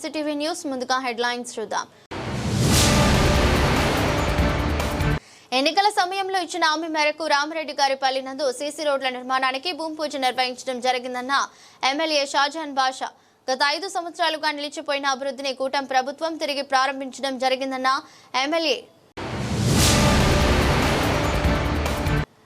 MCTV news ముందుగా headlines చూద్దాం. ఎన్నికల సమయంలో ఇచ్చిన హామీ మేరకు రామరెడ్డి గారి పల్లి నందు సీసీ రోడ్ల నిర్మాణానికి భూమి పూజ నిర్వహించడం జరిగిందన్న ఎమ్మెల్యే షాజహాన్ బాషా. గత ఐదు సంవత్సరాలుగా నిలిచిపోయిన అభివృద్ధిని కూటమి ప్రభుత్వం తిరిగి ప్రారంభించడం జరిగిందన్న ఎమ్మెల్యే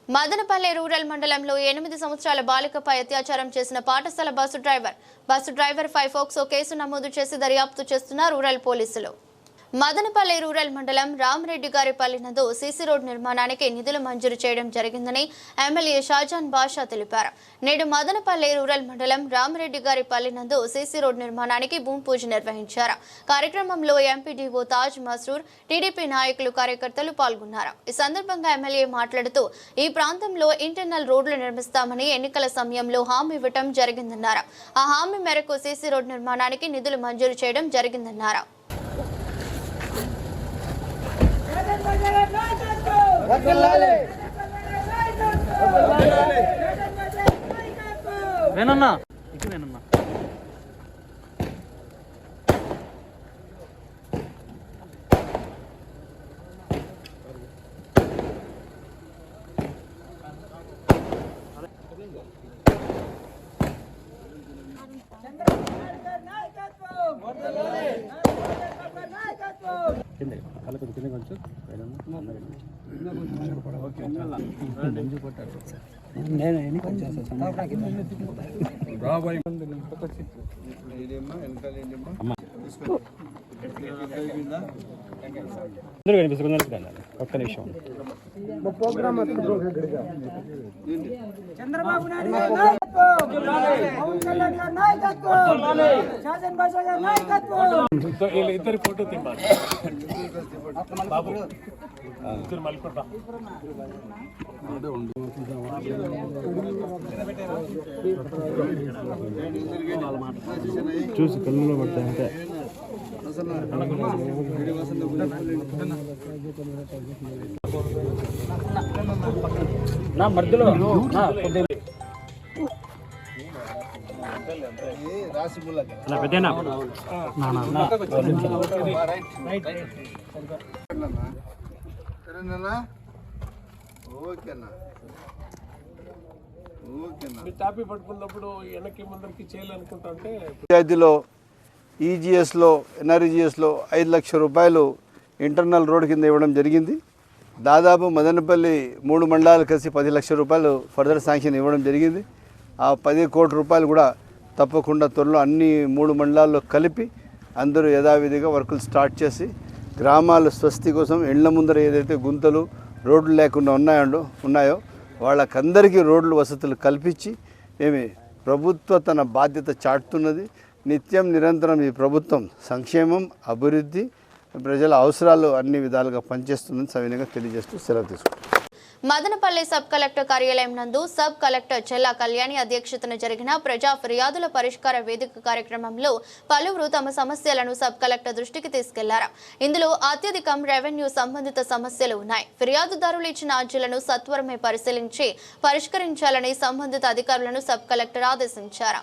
మదనపల్లె రూరల్ మండలంలో ఎనిమిది సంవత్సరాల బాలికపై అత్యాచారం చేసిన పాఠశాల bus driver. Bus driver five POCSO case నమోదు చేసి దర్యాప్తు చేస్తున్న రూరల్ పోలీసులు. మదనపల్లి రూరల్ మండలం రామరెడ్డి గారి నందు సీసీ రోడ్ నిర్మాణానికి నిధులు మంజూరు చేయడం జరిగిందని ఎమ్మెల్యే షాజాన్ బాషా తెలిపారు. నేడు మదనపల్లి రూరల్ మండలం రామరెడ్డి గారి నందు సీసీ రోడ్ నిర్మాణానికి భూమి పూజ నిర్వహించారు. కార్యక్రమంలో ఎంపీడీఓ తాజ్ మసరూర్ టీడీపీ నాయకులు కార్యకర్తలు పాల్గొన్నారు. ఈ సందర్భంగా ఎమ్మెల్యే మాట్లాడుతూ ఈ ప్రాంతంలో ఇంటర్నల్ రోడ్లు నిర్మిస్తామని ఎన్నికల సమయంలో హామీ ఇవ్వటం జరిగిందన్నారు. ఆ హామీ మేరకు సీసీ రోడ్ నిర్మాణానికి నిధులు మంజూరు చేయడం జరిగిందన్నారు. వేణన్నా ఇటు వేణన్నా నేను ఎన్ని కొంచెం అందరూ కనిపిస్తుంది ఒక్క నిమిషం. చంద్రబాబు నాయుడు ఇద్దరు ఫోటో తిమ్మాలి బాబు ఇద్దరు మల్కొండ చూసి కళ్ళలో పడతాయి అంతే. నా మధ్యలో నా పెద్దనా నా నా నా సరేనా ఓకేనా? ఓకేనా? టాపీ పట్టుకున్నప్పుడు వెనక్కి ముందరికి చేయాలనుకుంటా అంటే పంచాయతీలో ఈజీఎస్లో ఎన్ఆర్జీఎస్లో ఐదు లక్షల రూపాయలు ఇంటర్నల్ రోడ్ కింద ఇవ్వడం జరిగింది. దాదాపు మదనపల్లి మూడు మండలాలు కలిసి పది లక్షల రూపాయలు ఫర్దర్ శాంక్షన్ ఇవ్వడం జరిగింది. ఆ పది కోట్ల రూపాయలు కూడా తప్పకుండా త్వరలో అన్ని మూడు మండలాల్లో కలిపి అందరూ యథావిధిగా వర్కులు స్టార్ట్ చేసి గ్రామాల స్వస్తి కోసం ఎండ్ల ముందర ఏదైతే గుంతలు రోడ్లు లేకుండా ఉన్నాయో ఉన్నాయో వాళ్ళకందరికీ రోడ్లు వసతులు కల్పించి ఏమి ప్రభుత్వ తన బాధ్యత చాటుతున్నది. నిత్యం నిరంతరం ఈ ప్రభుత్వం సంక్షేమం అభివృద్ధి ప్రజల అవసరాలు అన్ని విధాలుగా పనిచేస్తుందని సవినయంగా తెలియజేస్తూ సెలవు తీసుకుంటాం మదనపల్లి సబ్ కలెక్టర్ కార్యాలయం నందు సబ్ కలెక్టర్ చెల్లా కళ్యాణి అధ్యక్షతన జరిగిన ప్రజా ఫిర్యాదుల పరిష్కార వేదిక కార్యక్రమంలో పలువురు తమ సమస్యలను సబ్ కలెక్టర్ దృష్టికి తీసుకెళ్ళారు. ఇందులో అత్యధికం రెవెన్యూ సంబంధిత సమస్యలు ఉన్నాయి. ఫిర్యాదుదారులు ఇచ్చిన అర్జీలను సత్వరమే పరిశీలించి పరిష్కరించాలని సంబంధిత అధికారులను సబ్ కలెక్టర్ ఆదేశించారు.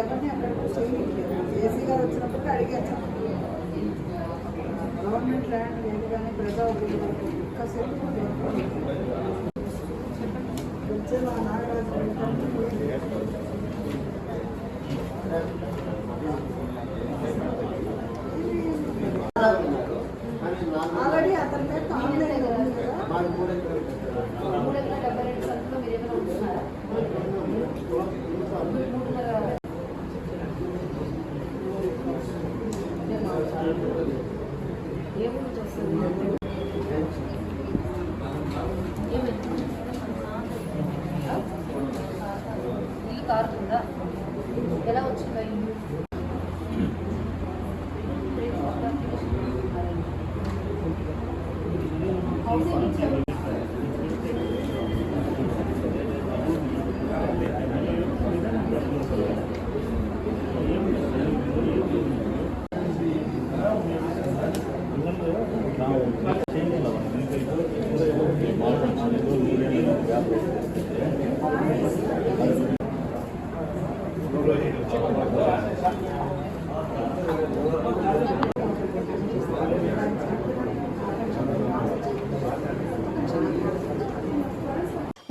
ఎవరిని అక్కడ ఏసీ గారు వచ్చినప్పుడు అడిగాను గవర్నమెంట్ ల్యాండ్ లేదు కానీ ప్రజా కాసేపు వచ్చే మా నాగరాజు Okay.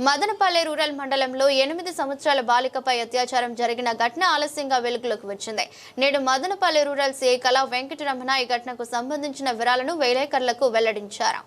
మదనపల్లె రూరల్ మండలంలో ఎనిమిది సంవత్సరాల బాలికపై అత్యాచారం జరిగిన ఘటన ఆలస్యంగా వెలుగులోకి వచ్చింది. నేడు మదనపల్లె రూరల్ సీఐ కళా వెంకటరమణ ఈ ఘటనకు సంబంధించిన వివరాలను విలేకరులకు వెల్లడించారు.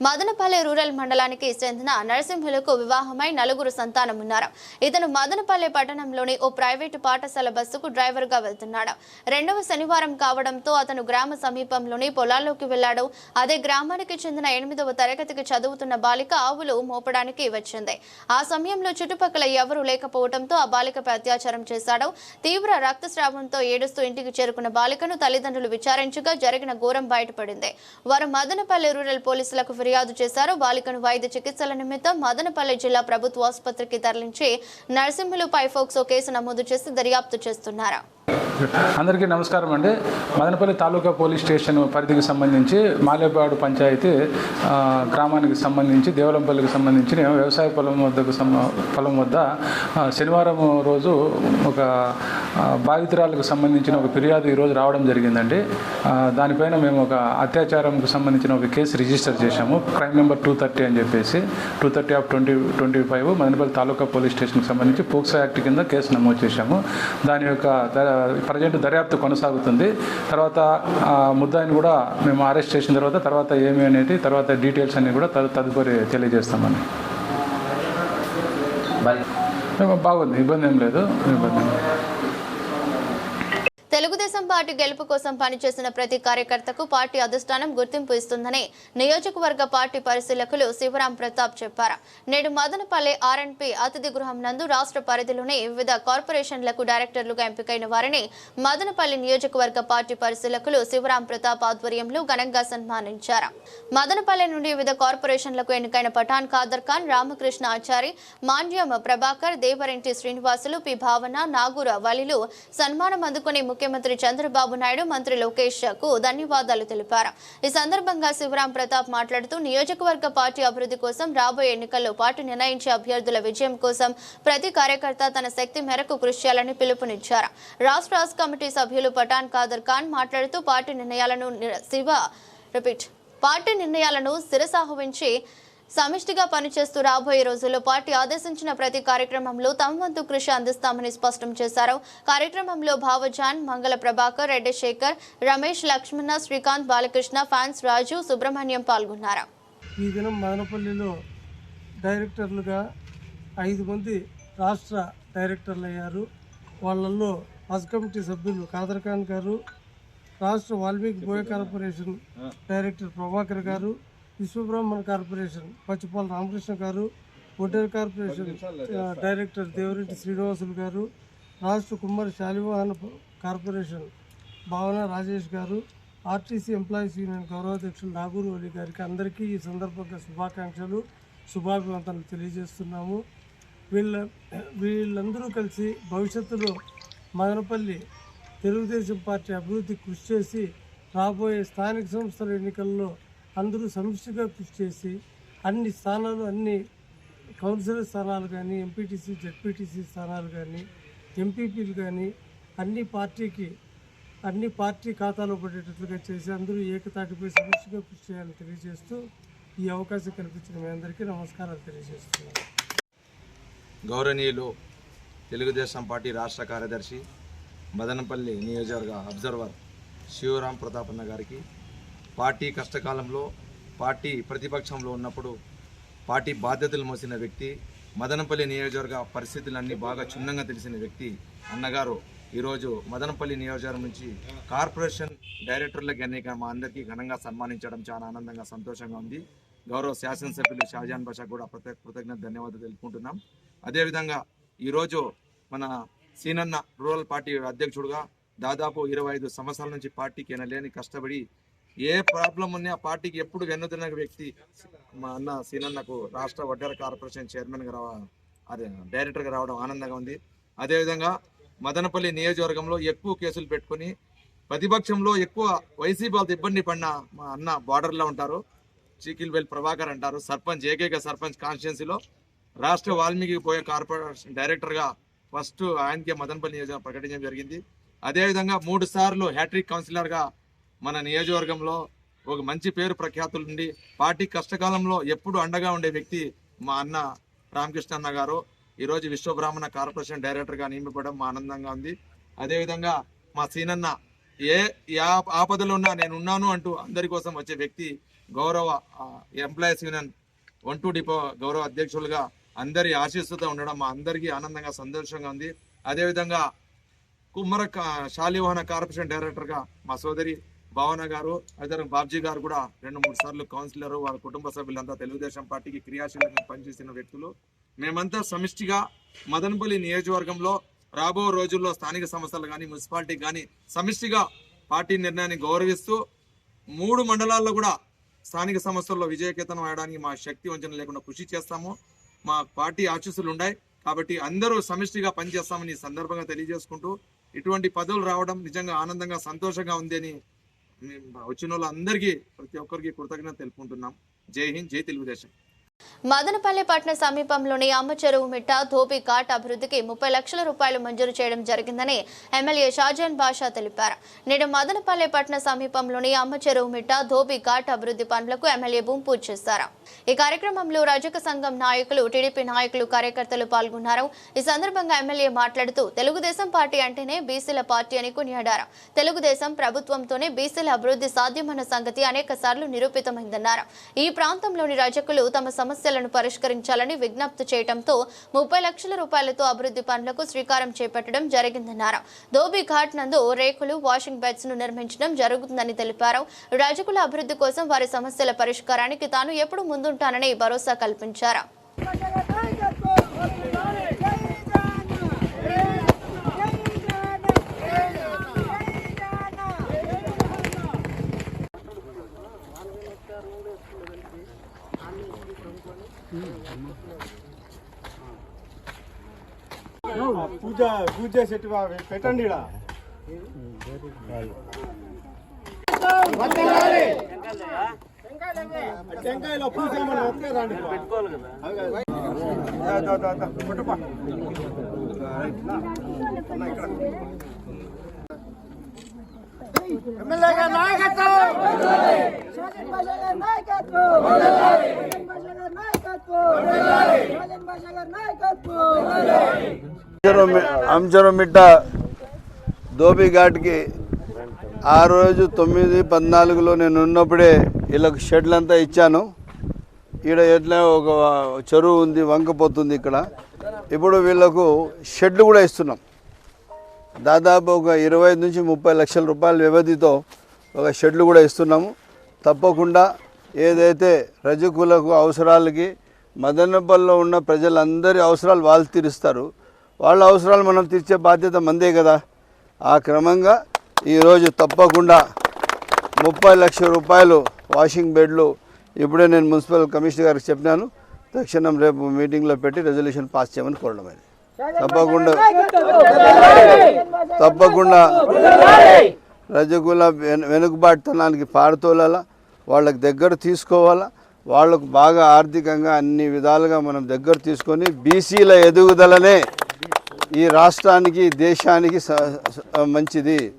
మదనపల్లె రూరల్ మండలానికి చెందిన నరసింహులకు వివాహమై నలుగురు సంతానం ఉన్నారు ఇతను మదనపల్లె పట్టణంలోని ఓ ప్రైవేటు పాఠశాల బస్సుకు డ్రైవర్గా వెళ్తున్నాడు. రెండవ శనివారం కావడంతో అతను గ్రామ సమీపంలోని పొలాల్లోకి వెళ్ళాడు అదే గ్రామానికి చెందిన ఎనిమిదవ తరగతికి చదువుతున్న బాలిక ఆవులు మోపడానికి వచ్చింది. ఆ సమయంలో చుట్టుపక్కల ఎవరూ లేకపోవడంతో ఆ బాలికపై అత్యాచారం చేశాడు. తీవ్ర రక్తస్రావంతో ఏడుస్తూ ఇంటికి చేరుకున్న బాలికను తల్లిదండ్రులు విచారించగా జరిగిన ఘోరం బయటపడింది. వారు మదనపల్లె రూరల్ పోలీసులకు ఫిర్యాదు చేశారు. బాలికను వైద్య చికిత్సల నిమిత్తం మదనపల్లి జిల్లా ప్రభుత్వ ఆసుపత్రికి తరలించి నర్సింహులు పైఫోక్సో కేసు నమోదు చేసి దర్యాప్తు చేస్తున్నారు. అందరికీ నమస్కారం అండి. మదనపల్లి తాలూకా పోలీస్ స్టేషన్ పరిధికి సంబంధించి మాలేపాడు పంచాయతీ గ్రామానికి సంబంధించి దేవలంపల్లికి సంబంధించిన వ్యవసాయ పొలం వద్దకు పొలం వద్ద శనివారం రోజు ఒక బాధితురాలకు సంబంధించిన ఒక ఫిర్యాదు ఈరోజు రావడం జరిగిందండి. దానిపైన మేము ఒక అత్యాచారంకు సంబంధించిన ఒక కేసు రిజిస్టర్ చేశాము. క్రైమ్ నెంబర్ టూ థర్టీ అని చెప్పేసి two thirty of twenty twenty five Madanapalle taluka police స్టేషన్కి సంబంధించి పోక్సో యాక్ట్ కింద కేసు నమోదు చేశాము. దాని యొక్క ప్రజెంట్ దర్యాప్తు కొనసాగుతుంది. తర్వాత ఆ, ముద్దాయిని కూడా మేము అరెస్ట్ చేసిన తర్వాత తర్వాత ఏమి అనేది తర్వాత డీటెయిల్స్ అన్ని కూడా తదు- తదుపరి తెలియజేస్తామని బాగుంది. ఇబ్బంది ఏం లేదు. ఇబ్బంది దేశం పార్టీ గెలుపు కోసం పనిచేసిన ప్రతి కార్యకర్తకు పార్టీ అధిష్టానం గుర్తింపు ఇస్తుందని నియోజకవర్గ పార్టీ పరిశీలకులు శివరాం ప్రతాప్ చెప్పారు. నేడు మదనపల్లె ఆర్ఎన్పి అతిథి గృహం నందు రాష్ట్ర పరిధిలోని వివిధ కార్పొరేషన్లకు డైరెక్టర్లుగా ఎంపికైన వారిని మదనపల్లి నియోజకవర్గ పార్టీ పరిశీలకులు శివరాం ప్రతాప్ ఆధ్వర్యంలో ఘనంగా సన్మానించారు. మదనపల్లె నుండి వివిధ కార్పొరేషన్లకు ఎన్నికైన పఠాన్ ఖాదర్ ఖాన్ రామకృష్ణ ఆచారి మాండ్యం ప్రభాకర్ దేవరెంటి శ్రీనివాసులు పి భావన నాగూర వలిలు సన్మానం అందుకుని ముఖ్యమంత్రి చంద్రబాబు నాయుడు మంత్రి లోకేష్కు ధన్యవాదాలు తెలిపారు. ఈ సందర్భంగా శివరాం ప్రతాప్ మాట్లాడుతూ నియోజకవర్గ పార్టీ అభివృద్ధి కోసం రాబోయే ఎన్నికల్లో పార్టీ నిర్ణయించే అభ్యర్థుల విజయం కోసం ప్రతి కార్యకర్త తన శక్తి మేరకు కృషి చేయాలని పిలుపునిచ్చారు. రాష్ట్ర హౌస్ కమిటీ సభ్యులు పఠాన్ ఖాదర్ ఖాన్ మాట్లాడుతూ పార్టీ నిర్ణయాలను శివ రిపీట్ పార్టీ నిర్ణయాలను శిరసాహువించి సమిష్టిగా పనిచేస్తూ రాబోయే రోజుల్లో పార్టీ ఆదేశించిన ప్రతి కార్యక్రమంలో తమ వంతు కృషి అందిస్తామని స్పష్టం చేశారు. కార్యక్రమంలో భావజాన్ మంగళ ప్రభాకర్ రెడ్డి శేఖర్ రమేష్ లక్ష్మణ శ్రీకాంత్ బాలకృష్ణ ఫ్యాన్స్ రాజు సుబ్రహ్మణ్యం పాల్గొన్నారు. ఈ దినం మదనపల్లిలో డైరెక్టర్లుగా ఐదు మంది రాష్ట్ర డైరెక్టర్లు అయ్యారు వాళ్ళల్లో హజ్ కమిటీ సభ్యులు కాదర్ ఖాన్ గారు రాష్ట్ర వాల్మీకి బోయ కార్పొరేషన్ డైరెక్టర్ ప్రభాకర్ గారు విశ్వబ్రహ్మణ కార్పొరేషన్ పచ్చిపాల రామకృష్ణ గారు ఒడ్డేరు కార్పొరేషన్ డైరెక్టర్ దేవరెడ్డి శ్రీనివాసులు గారు రాష్ట్ర కుమ్మరి శాలివాహన కార్పొరేషన్ భావన రాజేష్ గారు ఆర్టీసీ ఎంప్లాయీస్ యూనియన్ గౌరవాధ్యక్షులు నాగూరు అలీ గారికి అందరికీ ఈ సందర్భంగా శుభాకాంక్షలు శుభాభివందనలు తెలియజేస్తున్నాము. వీళ్ళ వీళ్ళందరూ కలిసి భవిష్యత్తులో మదనపల్లి తెలుగుదేశం పార్టీ అభివృద్ధి కృషి చేసి రాబోయే స్థానిక సంస్థల ఎన్నికల్లో అందరూ సమిష్టిగా కృషి చేసి అన్ని స్థానాలు అన్ని కౌన్సిలర్ స్థానాలు కానీ ఎంపీటీసీ జెడ్పీటీసీ స్థానాలు కానీ ఎంపీపీలు కానీ అన్ని పార్టీకి అన్ని పార్టీ ఖాతాలో పడేటట్లుగా చేసి అందరూ ఏకతాటిపై సమస్యగా కృషి చేయాలని తెలియజేస్తూ ఈ అవకాశం కల్పించిన మీ అందరికీ నమస్కారాలు తెలియజేస్తున్నాను. గౌరవనీయులు తెలుగుదేశం పార్టీ రాష్ట్ర కార్యదర్శి మదనపల్లి నియోజకవర్గ అబ్జర్వర్ శివరాం ప్రతాపన్న గారికి పార్టీ కష్టకాలంలో పార్టీ ప్రతిపక్షంలో ఉన్నప్పుడు పార్టీ బాధ్యతలు మోసిన వ్యక్తి మదనపల్లి నియోజకవర్గ పరిస్థితులన్నీ బాగా క్షుణ్ణంగా తెలిసిన వ్యక్తి అన్నగారు. ఈరోజు మదనపల్లి నియోజకవర్గం నుంచి కార్పొరేషన్ డైరెక్టర్లకు అనేక మా అందరికీ ఘనంగా సన్మానించడం చాలా ఆనందంగా సంతోషంగా ఉంది. గౌరవ శాసనసభ్యులు షాజాన్ బాషా కూడా ప్రత్యేక కృతజ్ఞత ధన్యవాదాలు తెలుపుకుంటున్నాం. అదేవిధంగా ఈరోజు మన సీనన్న రూరల్ పార్టీ అధ్యక్షుడుగా దాదాపు ఇరవై ఐదు సంవత్సరాల నుంచి పార్టీకి లేని కష్టపడి ఏ ప్రాబ్లం ఉన్నా ఆ పార్టీకి ఎప్పుడు వెన్నుతున్న వ్యక్తి మా అన్న సీనన్నకు రాష్ట్ర వడ్డేర కార్పొరేషన్ చైర్మన్గా రావ అదే డైరెక్టర్గా రావడం ఆనందంగా ఉంది. అదేవిధంగా మదనపల్లి నియోజకవర్గంలో ఎక్కువ కేసులు పెట్టుకుని ప్రతిపక్షంలో ఎక్కువ వైసీపీ వాళ్ళతో ఇబ్బంది పడిన మా అన్న బార్డర్లో ఉంటారు. చీకిల్వేల్ ప్రభాకర్ అంటారు. సర్పంచ్ ఏకైక సర్పంచ్ కాన్స్టిట్యున్సీలో రాష్ట్ర వాల్మీకి పోయే కార్పొరేషన్ డైరెక్టర్గా ఫస్ట్ ఆయనకే మదనపల్లి నియోజకవర్గం ప్రకటించడం జరిగింది. అదేవిధంగా మూడు సార్లు హ్యాట్రిక్ కౌన్సిలర్గా మన నియోజకవర్గంలో ఒక మంచి పేరు ప్రఖ్యాతులు ఉండి పార్టీ కష్టకాలంలో ఎప్పుడు అండగా ఉండే వ్యక్తి మా అన్న రామకృష్ణ అన్న గారు ఈరోజు విశ్వబ్రాహ్మణ కార్పొరేషన్ డైరెక్టర్గా నియమిపడం మా ఆనందంగా ఉంది. అదేవిధంగా మా సీనన్న ఏ ఆపదలో ఉన్నా నేను ఉన్నాను అంటూ అందరి కోసం వచ్చే వ్యక్తి గౌరవ employees union one two depot గౌరవ అధ్యక్షులుగా అందరి ఆశీస్సుతో ఉండడం మా అందరికీ ఆనందంగా సంతోషంగా ఉంది. అదేవిధంగా కుమ్మర కా- శాలివాహన కార్పొరేషన్ డైరెక్టర్గా మా సోదరి భావన గారు అదే బాబ్జీ గారు కూడా రెండు మూడు సార్లు కౌన్సిలర్ వారి కుటుంబ సభ్యులంతా తెలుగుదేశం పార్టీకి క్రియాశీలంగా పనిచేసిన వ్యక్తులు. మేమంతా సమిష్టిగా మదనపల్లి నియోజకవర్గంలో రాబో రోజుల్లో స్థానిక సంస్థలు కానీ మున్సిపాలిటీ కానీ సమిష్టిగా పార్టీ నిర్ణయాన్ని గౌరవిస్తూ మూడు మండలాల్లో కూడా స్థానిక సంస్థల్లో విజయకేతనం అయ్యడానికి మా శక్తి వంచన లేకుండా కృషి చేస్తాము. మా పార్టీ ఆశీస్సులు ఉన్నాయి కాబట్టి అందరూ సమిష్టిగా పనిచేస్తామని సందర్భంగా తెలియజేసుకుంటూ ఇటువంటి పదవులు రావడం నిజంగా ఆనందంగా సంతోషంగా ఉంది అని వచ్చిన వాళ్ళందరికీ ప్రతి ఒక్కరికి కృతజ్ఞత తెలుపుకుంటున్నాం. జై హింద్ జై తెలుగుదేశం. మదనపల్లి పట్టణ సమీపంలోని అమ్మ చెరువు మిట్ట ధోబీ ఘాట్ అభివృద్ధికి ముప్పై లక్షల రూపాయలు మంజూరు చేయడం జరిగిందని ఎమ్మెల్యే షాజాన్ బాషా తెలిపారు. నేడు మదనపల్లి పట్టణ సమీపంలోని అమ్మ చెరువు మిట్ట ధోబీ ఘాట్ అభివృద్ధి పనులకు ఎమ్మెల్యే భూమి పూజ చేశారు. ఈ కార్యక్రమంలో రజక సంఘం నాయకులు టీడీపీ నాయకులు కార్యకర్తలు పాల్గొన్నారు. ఈ సందర్భంగా ఎమ్మెల్యే మాట్లాడుతూ తెలుగుదేశం పార్టీ అంటేనే బీసీల పార్టీ అని కొనియాడారు. తెలుగుదేశం ప్రభుత్వంతోనే బీసీల అభివృద్ధి సాధ్యమన్న సంగతి అనేక సార్లు నిరూపితమైందన్నారు. ఈ ప్రాంతంలోని రజకులు తమ సమస్యలను పరిష్కరించాలని విజ్ఞప్తి చేయడంతో ముప్పై లక్షల రూపాయలతో అభివృద్ధి పనులకు శ్రీకారం చేపట్టడం జరిగిందన్నారు. ధోబీ ఘాట్ నందు రేకులు వాషింగ్ బెడ్స్ను నిర్మించడం జరుగుతుందని తెలిపారు. రజకుల అభివృద్ధి కోసం వారి సమస్యల పరిష్కారానికి తాను ఎప్పుడు ముందుంటానని భరోసా కల్పించారు. పూజ పూజ చేసేటి పెట్టండి ఈడ. టెంకాయలో పూజ ఏమన్నా వస్తే రండి దా, దా, దా, దా. కొట్టుపా. ఎమ్మెల్యే గారి నాయకత్వం శాసన భాషగా నాయకత్వం శాసన భాషగా నాయకత్వం శాసన భాషగా నాయకత్వం అంచరమిట్ట ధోబీ ఘాట్కి ఆ రోజు తొమ్మిది పద్నాలుగులో నేను ఉన్నప్పుడే వీళ్ళకి షెడ్లంతా ఇచ్చాను. ఈడ ఎట్లా ఒక చెరువు ఉంది వంకపోతుంది ఇక్కడ. ఇప్పుడు వీళ్ళకు షెడ్లు కూడా ఇస్తున్నాం. దాదాపు ఒక ఇరవై నుంచి ముప్పై లక్షల రూపాయల వ్యవధితో ఒక షెడ్లు కూడా ఇస్తున్నాము. తప్పకుండా ఏదైతే రజకులకు అవసరాలకి మదనపల్లిలో ఉన్న ప్రజలందరి అవసరాలు వాళ్ళు తీరుస్తారు. వాళ్ళ అవసరాలు మనం తీర్చే బాధ్యత మందే కదా. ఆ క్రమంగా ఈరోజు తప్పకుండా ముప్పై లక్షల రూపాయలు వాషింగ్ బెడ్లు ఇప్పుడే నేను మున్సిపల్ కమిషనర్ గారికి చెప్పినాను. తక్షణం రేపు మీటింగ్లో పెట్టి రెజల్యూషన్ పాస్ చేయమని కోరడం అది. తప్పకుండా తప్పకుండా రజకుల వెనుకబాటుతనానికి పారుతోలాల వాళ్ళకి దగ్గర తీసుకోవాలా వాళ్ళకు బాగా ఆర్థికంగా అన్ని విధాలుగా మనం దగ్గర తీసుకొని బీసీల ఎదుగుదలనే ఈ రాష్ట్రానికి దేశానికి స- మంచిది.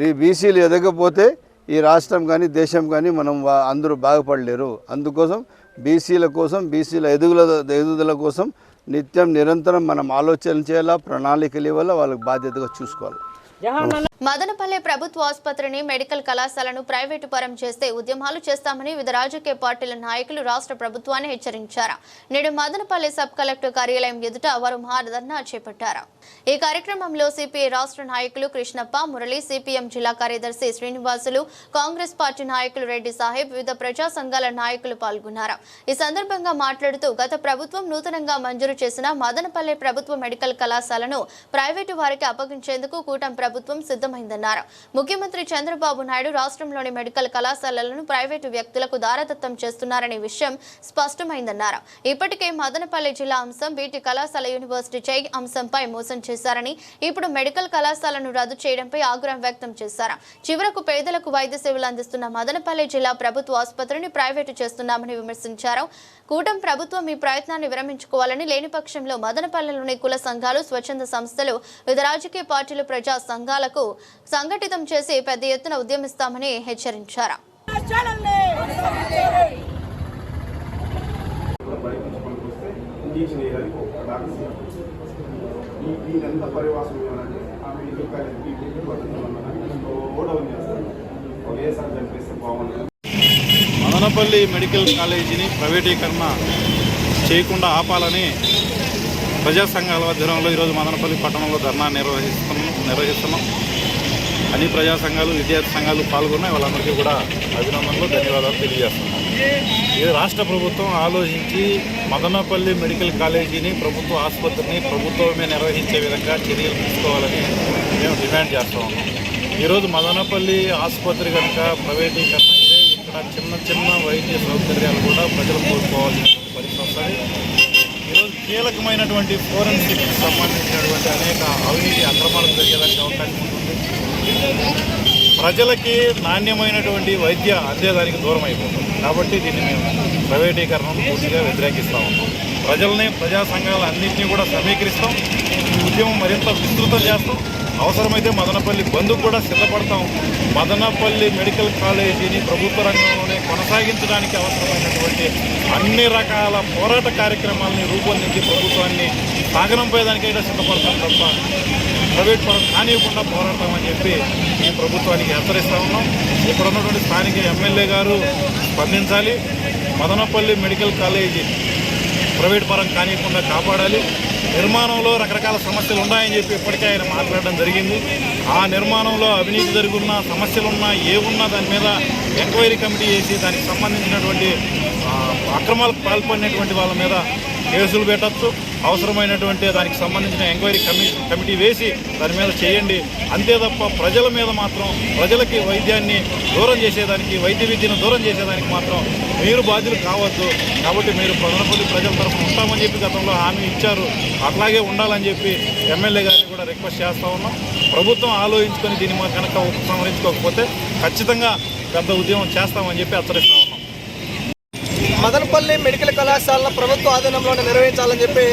ఈ బీసీలు ఎదగకపోతే ఈ రాష్ట్రం కానీ దేశం కానీ మనం వా- అందరూ బాగుపడలేరు. అందుకోసం బీసీల కోసం బీసీల ఎదుగుల ఎదుగుదల కోసం నిత్యం నిరంతరం మనం ఆలోచన చేయాలా ప్రణాళికలు ఇవ్వాలా వాళ్ళకి బాధ్యతగా చూసుకోవాలి. మదనపల్లె ప్రభుత్వ ఆసుపత్రిని మెడికల్ కళాశాలను ప్రైవేటు పరం చేస్తే ఉద్యమాలు చేస్తామని వివిధ రాజకీయ పార్టీల నాయకులు రాష్ట్ర ప్రభుత్వాన్ని హెచ్చరించారు. నేడు మదనపల్లె సబ్ కలెక్టర్ కార్యాలయం ఎదుట వారు మహాధర్నా చేపట్టారు. ఈ కార్యక్రమంలో సిపిఐ రాష్ట్ర నాయకులు కృష్ణప్ప మురళి సిపిఎం జిల్లా కార్యదర్శి శ్రీనివాసులు కాంగ్రెస్ పార్టీ నాయకులు రెడ్డి సాహెబ్ వివిధ ప్రజా సంఘాల నాయకులు పాల్గొన్నారు. ఈ సందర్భంగా మాట్లాడుతూ గత ప్రభుత్వం నూతనంగా మంజూరు చేసిన మదనపల్లె ప్రభుత్వ మెడికల్ కళాశాలను ప్రైవేటు వారికి అప్పగించేందుకు కూటమి ప్రభుత్వం సిద్ధమైందన్నారు. ముఖ్యమంత్రి చంద్రబాబు నాయుడు రాష్ట్రంలోని మెడికల్ కళాశాలలను ప్రైవేటు వ్యక్తులకు దారదత్తం చేస్తున్నారనే విషయం స్పష్టమైందన్నారు. ఇప్పటికే మదనపల్లి జిల్లా అంశం బీటీ కళాశాల యూనివర్సిటీ చై అంశంపై మోసం చేశారని ఇప్పుడు మెడికల్ కళాశాలను రద్దు చేయడంపై ఆగ్రహం వ్యక్తం చేశారు. చివరకు పేదలకు వైద్య సేవలు అందిస్తున్న మదనపల్లి జిల్లా ప్రభుత్వ ఆసుపత్రిని ప్రైవేటు చేస్తున్నామని విమర్శించారు. కూటమి ప్రభుత్వం ఈ ప్రయత్నాన్ని విరమించుకోవాలని లేని పక్షంలో మదనపల్లిలోని కుల సంఘాలు స్వచ్ఛంద సంస్థలు వివిధ రాజకీయ పార్టీలు ప్రజా సంఘాలకు సంఘటితం చేసి పెద్ద ఎత్తున ఉద్యమిస్తామని హెచ్చరించారు. మదనపల్లి మెడికల్ కాలేజీని ప్రైవేటీకరణ చేయకుండా ఆపాలని ప్రజా సంఘాల ఆధ్వర్యంలో ఈరోజు మదనపల్లి పట్టణంలో ధర్నా నిర్వహిస్తున్నాం నిర్వహిస్తున్నాం. అన్ని ప్రజా సంఘాలు విద్యార్థి సంఘాలు పాల్గొన్నాయి. వాళ్ళందరికీ కూడా అభినందనలు ధన్యవాదాలు తెలియజేస్తున్నాం. ఇది రాష్ట్ర ప్రభుత్వం ఆలోచించి మదనపల్లి మెడికల్ కాలేజీని ప్రభుత్వ ఆసుపత్రిని ప్రభుత్వమే నిర్వహించే విధంగా చర్యలు తీసుకోవాలని మేము డిమాండ్ చేస్తూ ఉన్నాం. ఈరోజు మదనపల్లి ఆసుపత్రి కనుక ప్రైవేటీకరణ అయితే ఇక్కడ చిన్న చిన్న వైద్య సౌకర్యాలు కూడా ప్రజలు కోరుకోవాల్సిన పరిస్థితి కీలకమైనటువంటి ఫోరెన్సిక్ సంబంధించినటువంటి అనేక అవినీతి అక్రమాలు జరిగేదానికి అవకాశం ఉంటుంది. ప్రజలకి నాణ్యమైనటువంటి వైద్య అందేదానికి దూరం అయిపోతుంది కాబట్టి దీన్ని మేము ప్రైవేటీకరణను పూర్తిగా వ్యతిరేకిస్తా ఉన్నాం. ప్రజల్ని ప్రజా సంఘాల అన్నింటినీ కూడా సమీకరిస్తాం. ఈ ఉద్యమం మరింత విస్తృతం చేస్తాం. అవసరమైతే మదనపల్లి బంధుకు కూడా సిద్ధపడతాం. మదనపల్లి మెడికల్ కాలేజీని ప్రభుత్వ రంగంలోనే కొనసాగించడానికి అవసరమైనటువంటి అన్ని రకాల పోరాట కార్యక్రమాలని రూపొందించి ప్రభుత్వాన్ని సాగనంపేదానికైనా సిద్ధపడతాం తప్ప ప్రైవేట్ పరం కానివ్వకుండా పోరాడతామని చెప్పి ఈ ప్రభుత్వానికి హెచ్చరిస్తా ఉన్నాం. ఇక్కడ ఉన్నటువంటి స్థానిక ఎమ్మెల్యే గారు స్పందించాలి. మదనపల్లి మెడికల్ కాలేజీ ప్రైవేట్ పరం కానివ్వకుండా కాపాడాలి. నిర్మాణంలో రకరకాల సమస్యలు ఉన్నాయని చెప్పి ఇప్పటికే ఆయన మాట్లాడడం జరిగింది. ఆ నిర్మాణంలో అవినీతి జరుగున్న సమస్యలున్నా ఏ ఉన్నా దాని మీద ఎంక్వైరీ కమిటీ వేసి దానికి సంబంధించినటువంటి అక్రమాలకు పాల్పడినటువంటి వాళ్ళ మీద కేసులు పెట్టచ్చు. అవసరమైనటువంటి దానికి సంబంధించిన ఎంక్వైరీ కమి కమిటీ వేసి దాని మీద చేయండి. అంతే తప్ప ప్రజల మీద మాత్రం ప్రజలకి వైద్యాన్ని దూరం చేసేదానికి వైద్య విద్యను దూరం చేసేదానికి మాత్రం మీరు బాధ్యులు కావద్దు. కాబట్టి మీరు ప్రజలపల్లి ప్రజల తరఫున ఉంటామని చెప్పి గతంలో హామీ ఇచ్చారు. అట్లాగే ఉండాలని చెప్పి ఎమ్మెల్యే గారిని కూడా రిక్వెస్ట్ చేస్తూ ఉన్నాం. ప్రభుత్వం ఆలోచించుకొని దీన్ని మా కనుక ఉపసంహరించుకోకపోతే ఖచ్చితంగా పెద్ద ఉద్యమం చేస్తామని చెప్పి హెచ్చరిస్తాం మదనపల్లి మెడికల్ కళాశాలను ప్రభుత్వ ఆధీనంలోనే నిర్వహించాలని చెప్పి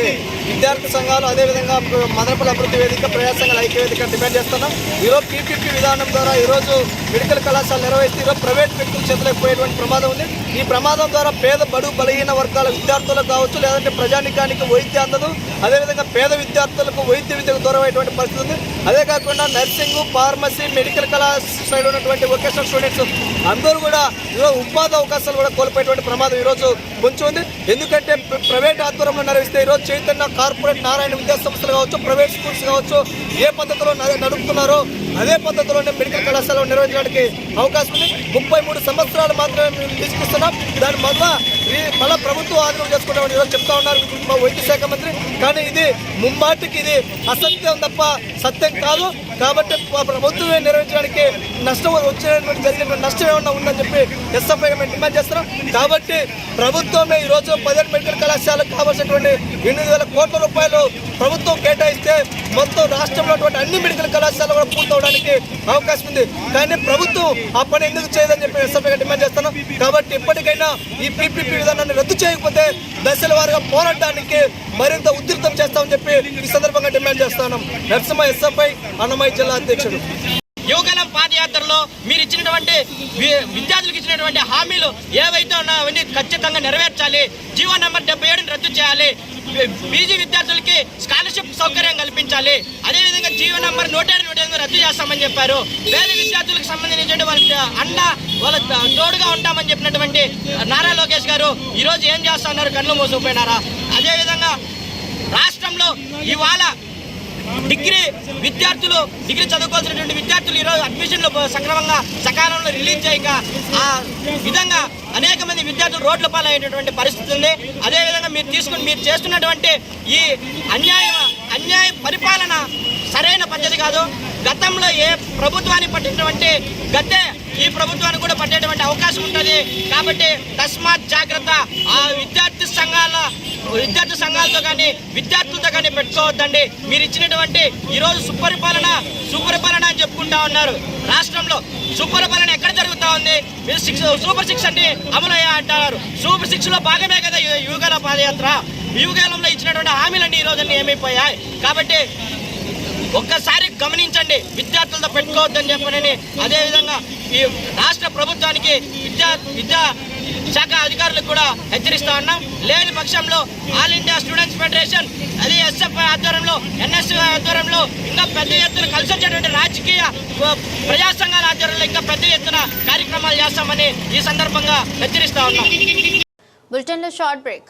విద్యార్థి సంఘాలు అదేవిధంగా మదనపల్లి అభివృద్ధి వేదిక ప్రజా సంఘాల ఐక్యవేదిక డిమాండ్ చేస్తున్నాం. ఈరోజు పీపీపీ విధానం ద్వారా ఈరోజు మెడికల్ కళాశాల నిర్వహిస్తే ఈరోజు ప్రైవేట్ వ్యక్తుల చేతులకు పోయేటువంటి ప్రమాదం ఉంది. ఈ ప్రమాదం ద్వారా పేద బడు బలహీన వర్గాల విద్యార్థులకు కావచ్చు లేదంటే ప్రజానికానికి వైద్య అందదు. అదేవిధంగా పేద విద్యార్థులకు వైద్య విద్యకు దూరం అయ్యేటువంటి పరిస్థితి ఉంది. అదే కాకుండా నర్సింగ్ ఫార్మసీ మెడికల్ కళాశాల సైడ్ ఉన్నటువంటి వొకేషనల్ స్టూడెంట్స్ అందరూ కూడా ఈరోజు ఉపాధి అవకాశాలు కూడా కోల్పోయేటువంటి ప్రమాదం ఈరోజు కొంచెం ఉంది. ఎందుకంటే ప్రైవేట్ ఆధ్వర్యంలో నడిపిస్తే ఈరోజు చైతన్య కార్పొరేట్ నారాయణ విద్యా సంస్థలు కావచ్చు ప్రైవేట్ స్కూల్స్ కావచ్చు ఏ పద్ధతిలో నడుపుతున్నారో అదే పద్ధతిలోనే మెడికల్ కళాశాలలో నిర్వహించడానికి అవకాశం ఉంది. ముప్పై మూడు సంవత్సరాలు మాత్రమే తీసుకొస్తున్నాం. దాని వల్ల మళ్ళా ప్రభుత్వం ఆధీనం చేసుకుంటామని ఈరోజు చెప్తా ఉన్నారు మా వైద్య శాఖ మంత్రి. కానీ ఇది ముమ్మాటికి ఇది అసత్యం తప్ప సత్యం కాదు. కాబట్టి ప- ప్రభుత్వమే నిర్వహించడానికి నష్టం వచ్చినటువంటి జరిగినటువంటి నష్టం ఏమన్నా ఉందని చెప్పి ఎస్ఎఫ్ఐ మేము డిమాండ్ చేస్తున్నాం. కాబట్టి ప్రభుత్వమే ఈరోజు పదిహేను మెడికల్ కళాశాలకు కావాల్సినటువంటి ఎనిమిది వేల కోట్ల రూపాయలు ప్రభుత్వం కేటాయిస్తే మొత్తం రాష్ట్రంలో అన్ని మెడికల్ కళాశాలలు కూడా పూర్తవడానికి అవకాశం ఉంది. కానీ ప్రభుత్వం ఆ పని ఎందుకు చేయదని చెప్పి ఎస్ఎఫ్ఐగా డిమాండ్ చేస్తున్నాం కాబట్టి ఇప్పటికైనా ఈ పీపీపీ విధానాన్ని రద్దు చేయకపోతే దశల వారిగా పోరాటానికి మరింత ఉధృతం చేస్తామని చెప్పి ఈ సందర్భంగా డిమాండ్ చేస్తున్నాం. నరసింహ ఎస్ఎఫ్ఐ అన్నమయ్య జిల్లా అధ్యక్షుడు. యువగలం పాదయాత్రలో మీరు ఇచ్చినటువంటి వి- విద్యార్థులకు ఇచ్చినటువంటి హామీలు ఏవైతే ఉన్నాయో అవన్నీ ఖచ్చితంగా నెరవేర్చాలి. జీవో నెంబర్ డెబ్బై ఏడుని రద్దు చేయాలి. పీజీ విద్యార్థులకి స్కాలర్షిప్ సౌకర్యం కల్పించాలి. అదేవిధంగా జీవో నంబర్ నూట ఏడు నూట ఎనిమిది రద్దు చేస్తామని చెప్పారు. పేద విద్యార్థులకు సంబంధించిన వాళ్ళ అండ వాళ్ళ తోడుగా ఉంటామని చెప్పినటువంటి నారా లోకేష్ గారు ఈరోజు ఏం చేస్తున్నారు కళ్ళు మూసుకుపోయినారా? అదేవిధంగా రాష్ట్రంలో ఇవాళ డిగ్రీ విద్యార్థులు డిగ్రీ చదువుకోవాల్సినటువంటి విద్యార్థులు ఈరోజు అడ్మిషన్లు సక్రమంగా సకాలంలో రిలీజ్ చేయక ఆ విధంగా అనేక మంది విద్యార్థులు రోడ్ల పాలయ్యేటటువంటి పరిస్థితి ఉంది. అదేవిధంగా మీరు తీసుకుని మీరు చేస్తున్నటువంటి ఈ అన్యాయ అన్యాయ పరిపాలన సరైన పద్ధతి కాదు. గతంలో ఏ ప్రభుత్వాన్ని పట్టినటువంటి గతే ఈ ప్రభుత్వాన్ని కూడా పట్టేటువంటి అవకాశం ఉంటుంది. కాబట్టి తస్మాత్ జాగ్రత్త ఆ విద్యార్థి సంఘాల విద్యార్థి సంఘాలతో కానీ విద్యార్థులతో కానీ పెట్టుకోవద్దండి. మీరు ఇచ్చినటువంటి ఈరోజు సుపరిపాలన సుపరిపాలన అని చెప్పుకుంటా ఉన్నారు. రాష్ట్రంలో సుపరిపాలన ఎక్కడ జరుగుతూ ఉంది? మీరు సిక్స్ సూపర్ సిక్స్ అంటే అమలు అంటున్నారు. సూపర్ శిక్షలో భాగమే కదా యువకాల పాదయాత్ర. యువకాలంలో ఇచ్చినటువంటి హామీలన్నీ ఈ రోజు ఏమైపోయాయి. కాబట్టి ఒక్కసారి గమనించండి విద్యార్థులతో పెట్టుకోవద్దని చెప్పనని. అదేవిధంగా ఈ రాష్ట్ర ప్రభుత్వానికి విద్యా విద్యా శాఖ అధికారులకు కూడా హెచ్చరిస్తా ఉన్నాం. లేని పక్షంలో ఆల్ ఇండియా స్టూడెంట్స్ ఫెడరేషన్ అది ఎస్ఎఫ్ ఆధ్వర్యంలో ఎన్ఎస్ ఆధ్వర్యంలో ఇంకా పెద్ద ఎత్తున కలిసి వచ్చేటువంటి రాజకీయ ప్రజా సంఘాల ఆధ్వర్యంలో ఇంకా పెద్ద ఎత్తున కార్యక్రమాలు చేస్తామని ఈ సందర్భంగా హెచ్చరిస్తా ఉన్నాం. బులెటిన్లో short break.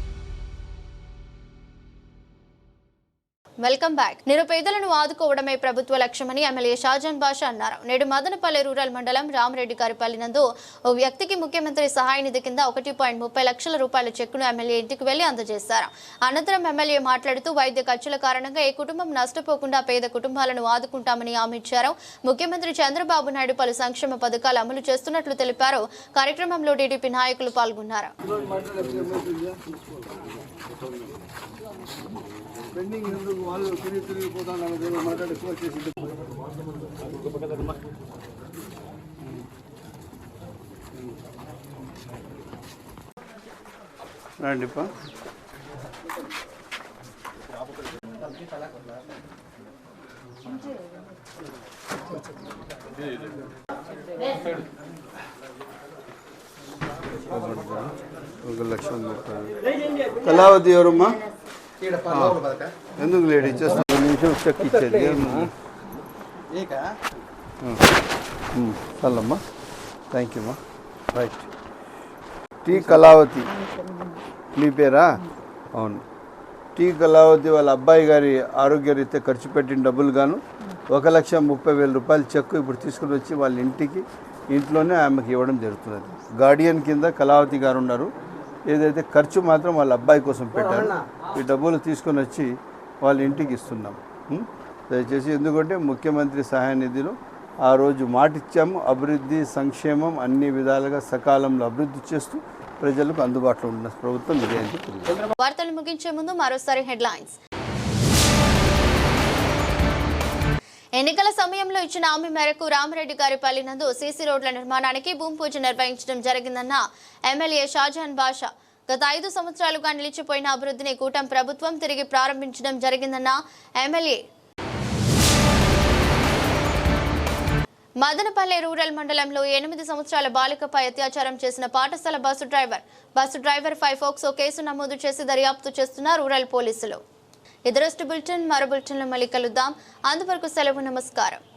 Welcome back. నిరుపేదలను ఆదుకోవడమే ప్రభుత్వ లక్ష్యమని ఎమ్మెల్యే షాజాన్ బాషా అన్నారు. నేడు మదనపల్లె రూరల్ మండలం రామరెడ్డి గారిపల్లి నందు ఓ వ్యక్తికి ముఖ్యమంత్రి సహాయ నిధి కింద ఒకటి పాయింట్ ముప్పై లక్షల రూపాయల చెక్కును ఎమ్మెల్యే ఇంటికి వెళ్ళి అందజేశారు. అనంతరం ఎమ్మెల్యే మాట్లాడుతూ వైద్య ఖర్చుల కారణంగా ఏ కుటుంబం నష్టపోకుండా పేద కుటుంబాలను ఆదుకుంటామని హామీ ఇచ్చారు. ముఖ్యమంత్రి చంద్రబాబు నాయుడు పలు సంక్షేమ పథకాలు అమలు చేస్తున్నట్లు తెలిపారు. కార్యక్రమంలో టీడీపీ నాయకులు పాల్గొన్నారు. పెండింగ్ ఎందుకు వాళ్ళు తిరిగి తిరిగిపోతాను మాట్లాడి ఎక్కువ చేసి రండిప్ప ఒక లక్ష ముప్పై కళావతి ఎవరమ్మా ఎందుకు లేట్ ఇచ్చేస్తా ఒక నిమిషం చెక్ ఇచ్చేది చాలమ్మా థ్యాంక్ యూ అమ్మా రైట్ టీ కళావతి. మీ పేరా? అవును. టీ కళావతి వాళ్ళ అబ్బాయి గారి ఆరోగ్యరీత్యా ఖర్చు పెట్టిన డబ్బులు గాను ఒక లక్ష ముప్పై వేల రూపాయల చెక్కు ఇప్పుడు తీసుకుని వచ్చి వాళ్ళ ఇంటికి ఇంట్లోనే ఆమెకి ఇవ్వడం జరుగుతున్నది. గార్డియన్ కింద కళావతి గారు ఉన్నారు. ఏదైతే ఖర్చు మాత్రం వాళ్ళ అబ్బాయి కోసం పెట్టారు ఈ డబ్బులు తీసుకొని వచ్చి వాళ్ళ ఇంటికి ఇస్తున్నాం? దయచేసి ఎందుకంటే ముఖ్యమంత్రి సహాయ నిధిలో ఆ రోజు మాట ఇచ్చాము అభివృద్ధి సంక్షేమం అన్ని విధాలుగా సకాలంలో అభివృద్ధి చేస్తూ ప్రజలకు అందుబాటులో ఉన్న ప్రభుత్వం ఇదే. వార్తలు ముగించే ముందు మరోసారి హెడ్లైన్స్ ఎన్నికల సమయంలో ఇచ్చిన హామీ మేరకు రామరెడ్డి గారి పల్లి నందు సీసీ రోడ్ల నిర్మాణానికి భూమి పూజ నిర్వహించడం జరిగిందన్న ఎమ్మెల్యే షాజహాన్ బాషా. గత ఐదు సంవత్సరాలుగా నిలిచిపోయిన అభివృద్ధిని కూటమి ప్రభుత్వం తిరిగి ప్రారంభించడం జరిగిందన్న ఎమ్మెల్యే. మదనపల్లె రూరల్ మండలంలో ఎనిమిది సంవత్సరాల బాలికపై అత్యాచారం చేసిన పాఠశాల bus driver. Bus driver five POCSO case నమోదు చేసి దర్యాప్తు చేస్తున్న రూరల్ పోలీసులు. ఎదురొస్ట్ బులెటిన్ మరో బులెటిన్లో మళ్ళీ కలుద్దాం. అంతవరకు సెలవు నమస్కారం.